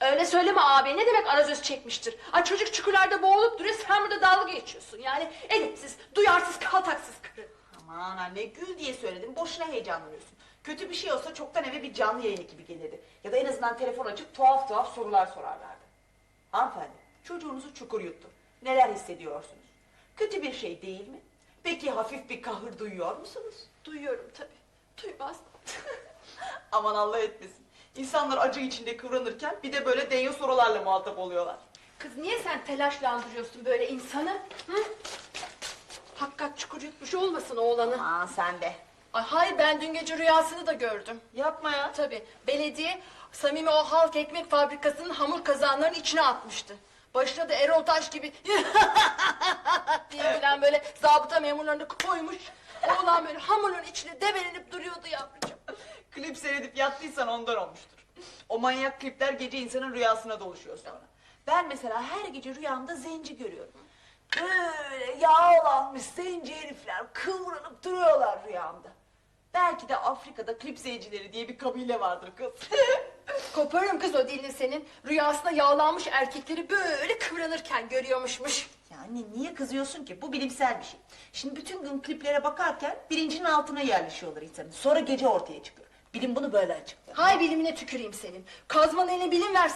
Öyle söyleme abi. Ne demek arazöz çekmiştir? Ay çocuk çukurlarda boğulup duruyor. Sen burada dalga geçiyorsun. Yani edepsiz, duyarsız, kaltaksız karı. Aman anne gül diye söyledim. Boşuna heyecanlanıyorsun. Kötü bir şey olsa çoktan eve bir canlı yayın ekibi gelirdi. Ya da en azından telefon açıp tuhaf tuhaf sorular sorarlardı. Hanımefendi çocuğunuzu çukur yuttu. Neler hissediyorsunuz? Kötü bir şey değil mi? Peki hafif bir kahır duyuyor musunuz? Duyuyorum tabii. Duymaz. Aman Allah etmesin. İnsanlar acı içinde kıvranırken bir de böyle denyo sorularla muhatap oluyorlar. Kız niye sen telaşlandırıyorsun böyle insanı? Hı? Hakikat çukur yutmuş olmasın oğlanı. Aman sen de. Ay hayır ben dün gece rüyasını da gördüm. Yapma ya. Tabii belediye Samimi o halk ekmek fabrikasının hamur kazanlarının içine atmıştı. Başına da Erol Taş gibi diye bilen böyle zabıta memurlarını koymuş. Oğlan böyle hamurun içine debelenip duruyordu yavrucuğum. Seyredip yattıysan ondan olmuştur. O manyak klipler gece insanın rüyasına doluşuyor sonra. Ben mesela her gece rüyamda zenci görüyorum. Böyle yağlanmış zenci herifler kıvranıp duruyorlar rüyamda. Belki de Afrika'da klip seyircileri diye bir kabile vardır kız. Koparırım kız o dilini senin. Rüyasında yağlanmış erkekleri böyle kıvranırken görüyormuşmuş. Ya anne niye kızıyorsun ki? Bu bilimsel bir şey. Şimdi bütün gün kliplere bakarken bilincin altına yerleşiyorlar insanın. Sonra gece ortaya çıkıyor. Bilim bunu böyle açıklıyor. Hay bilimine tüküreyim senin. Kazman eline bilim versin.